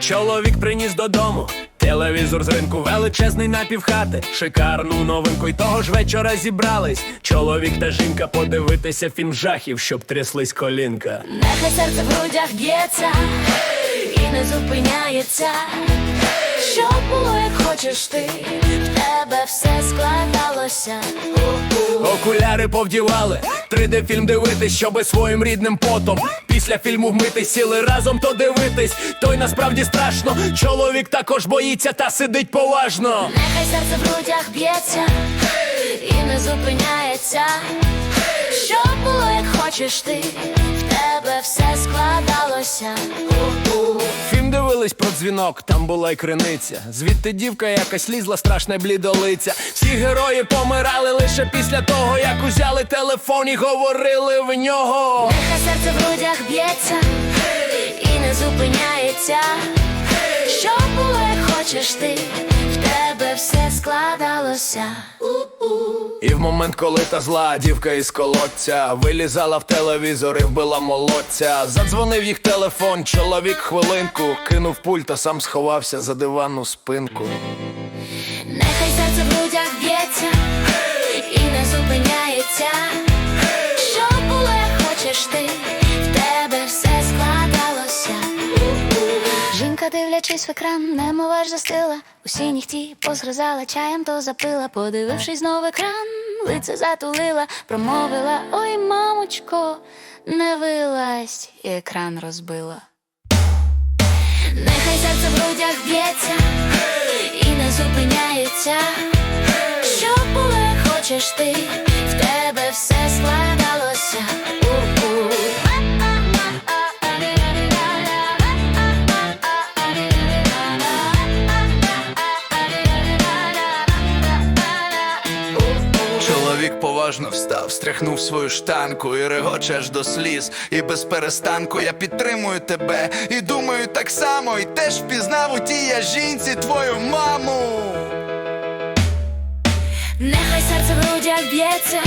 Чоловік приніс додому. Телевізор з ринку величезний напівхати, шикарну новинку, й того ж вечора зібрались. Чоловік та жінка подивитися фільм жахів, щоб тряслись колінка. Нехай серце в грудях б'ється і не зупиняється. Щоб було, як хочеш ти, складалося. Окуляри повдівали, 3D фільм дивитись, щоби своїм рідним потом. Після фільму вмитись, сіли разом то дивитись. Той насправді страшно. Чоловік також боїться та сидить поважно. Нехай серце в грудях б'ється і не зупиняється. Щоб було, як хочеш ти, в тебе все складалося. Фільм про дзвінок, там була й криниця. Звідти дівка якась лізла, страшна блідолиця. Всі герої помирали лише після того, як узяли телефон і говорили в нього. Нехай серце в грудях б'ється і не зупиняється. Щоб було, як хочеш ти, в тебе все складалося. І в момент, коли та зла дівка із колодця вилізала в телевізор і вбила молодця. Задзвонив їх телефон, чоловік хвилинку, кинув пульт, а сам сховався за диванну спинку. Нехай серце в грудях б'ється і не зупиняється. Жінка, дивлячись в екран, немова ж застила. Усі нігті позгризала, чаєм то запила, подивившись знов екран, лице затулила, промовила: Ой, мамочко, не вилазь, і екран розбила. Нехай серце в грудях б'ється і не зупиняється. Що було, хочеш ти, в тебе все складалося. Чоловік поважно встав, стряхнув свою штанку і регоче аж до сліз. І без перестанку я підтримую тебе. І думаю так само, і теж впізнав у тій я жінці твою маму. Нехай серце в грудях б'ється